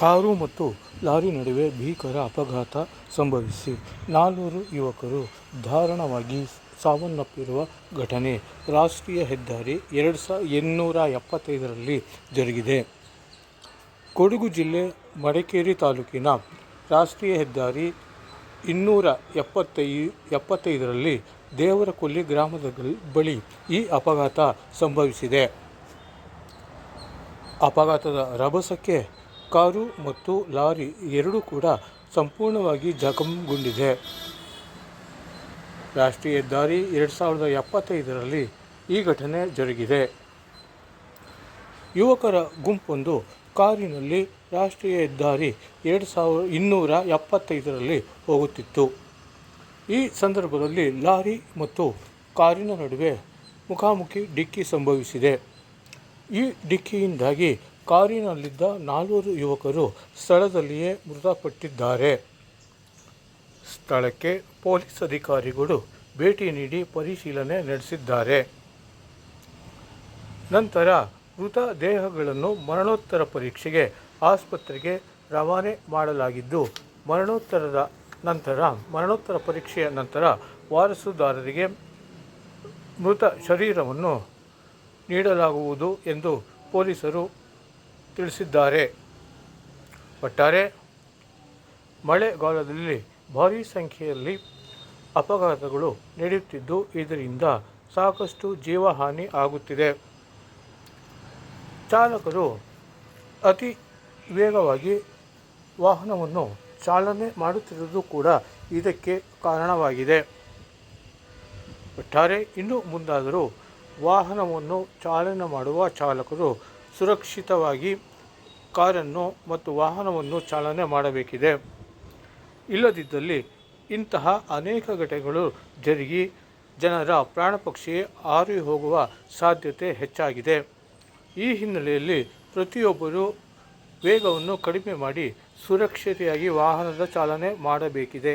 Car ಮತ್ತು lorry ನಡುವೆ ಭೀಕರ ಅಪಘಾತ ಸಂಭವಿಸಿ ನಾಲ್ವರು ಯುವಕರು ದಾರುಣವಾಗಿ ಸಾವನ್ನಪ್ಪಿರುವ ಘಟನೆ. ರಾಷ್ಟ್ರೀಯ ಹೆದ್ದಾರಿ ಎರಡು ಸಾ ಇನ್ನೂರ ಎಪ್ಪತ್ತೈದರಲ್ಲಿ ಜರುಗಿದೆ. ಕೊಡಗು ಜಿಲ್ಲೆ ಮಡಿಕೇರಿ ತಾಲೂಕಿನ ರಾಷ್ಟ್ರೀಯ ಹೆದ್ದಾರಿ ಇನ್ನೂರ ಎಪ್ಪತ್ತೈ ಎಪ್ಪತ್ತೈದರಲ್ಲಿ ದೇವರಕೊಲ್ಲಿ ಗ್ರಾಮದ ಬಳಿ ಈ ಅಪಘಾತ ಸಂಭವಿಸಿದೆ. ಅಪಘಾತದ ರಭಸಕ್ಕೆ ಕಾರು ಮತ್ತು ಲಾರಿ ಎರಡೂ ಕೂಡ ಸಂಪೂರ್ಣವಾಗಿ ಜಖಂಗೊಂಡಿದೆ. ರಾಷ್ಟ್ರೀಯ ಹೆದ್ದಾರಿ ಎರಡು ಸಾವಿರದ ಎಪ್ಪತ್ತೈದರಲ್ಲಿ ಈ ಘಟನೆ ಜರುಗಿದೆ. ಯುವಕರ ಗುಂಪೊಂದು ಕಾರಿನಲ್ಲಿ ರಾಷ್ಟ್ರೀಯ ಹೆದ್ದಾರಿ ಎರಡು ಸಾವಿರ ಇನ್ನೂರ ಎಪ್ಪತ್ತೈದರಲ್ಲಿ ಹೋಗುತ್ತಿತ್ತು. ಈ ಸಂದರ್ಭದಲ್ಲಿ ಲಾರಿ ಮತ್ತು ಕಾರಿನ ನಡುವೆ ಮುಖಾಮುಖಿ ಡಿಕ್ಕಿ ಸಂಭವಿಸಿದೆ. ಈ ಡಿಕ್ಕಿಯಿಂದಾಗಿ ಕಾರಿನಲ್ಲಿದ್ದ ನಾಲ್ವರು ಯುವಕರು ಸ್ಥಳದಲ್ಲಿಯೇ ಮೃತಪಟ್ಟಿದ್ದಾರೆ. ಸ್ಥಳಕ್ಕೆ ಪೊಲೀಸ್ ಅಧಿಕಾರಿಗಳು ಭೇಟಿ ನೀಡಿ ಪರಿಶೀಲನೆ ನಡೆಸಿದ್ದಾರೆ. ನಂತರ ಮೃತ ದೇಹಗಳನ್ನು ಮರಣೋತ್ತರ ಪರೀಕ್ಷೆಗೆ ಆಸ್ಪತ್ರೆಗೆ ರವಾನೆ ಮಾಡಲಾಗಿದ್ದು, ಮರಣೋತ್ತರದ ನಂತರ, ಮರಣೋತ್ತರ ಪರೀಕ್ಷೆಯ ನಂತರ ವಾರಸುದಾರರಿಗೆ ಮೃತ ಶರೀರವನ್ನು ನೀಡಲಾಗುವುದು ಎಂದು ಪೊಲೀಸರು ತಿಳಿಸಿದ್ದಾರೆ. ಒಟ್ಟಾರೆ, ಮಳೆಗಾಲದಲ್ಲಿ ಭಾರೀ ಸಂಖ್ಯೆಯಲ್ಲಿ ಅಪಘಾತಗಳು ನಡೆಯುತ್ತಿದ್ದು, ಇದರಿಂದ ಸಾಕಷ್ಟು ಜೀವಹಾನಿ ಆಗುತ್ತಿದೆ. ಚಾಲಕರು ಅತಿ ವೇಗವಾಗಿ ವಾಹನವನ್ನು ಚಾಲನೆ ಮಾಡುತ್ತಿರುವುದು ಕೂಡ ಇದಕ್ಕೆ ಕಾರಣವಾಗಿದೆ. ಒಟ್ಟಾರೆ, ಇನ್ನು ಮುಂದಾದರೂ ವಾಹನವನ್ನು ಚಾಲನೆ ಮಾಡುವ ಚಾಲಕರು ಸುರಕ್ಷಿತವಾಗಿ ಕಾರನ್ನು ಮತ್ತು ವಾಹನವನ್ನು ಚಾಲನೆ ಮಾಡಬೇಕಿದೆ. ಇಲ್ಲದಿದ್ದಲ್ಲಿ ಇಂತಹ ಅನೇಕ ಘಟನೆಗಳು ಜರುಗಿ ಜನರ ಪ್ರಾಣ ಪಕ್ಷಿ ಹಾರಿ ಹೋಗುವ ಸಾಧ್ಯತೆ ಹೆಚ್ಚಾಗಿದೆ. ಈ ಹಿನ್ನೆಲೆಯಲ್ಲಿ ಪ್ರತಿಯೊಬ್ಬರು ವೇಗವನ್ನು ಕಡಿಮೆ ಮಾಡಿ ಸುರಕ್ಷತೆಯಾಗಿ ವಾಹನದ ಚಾಲನೆ ಮಾಡಬೇಕಿದೆ.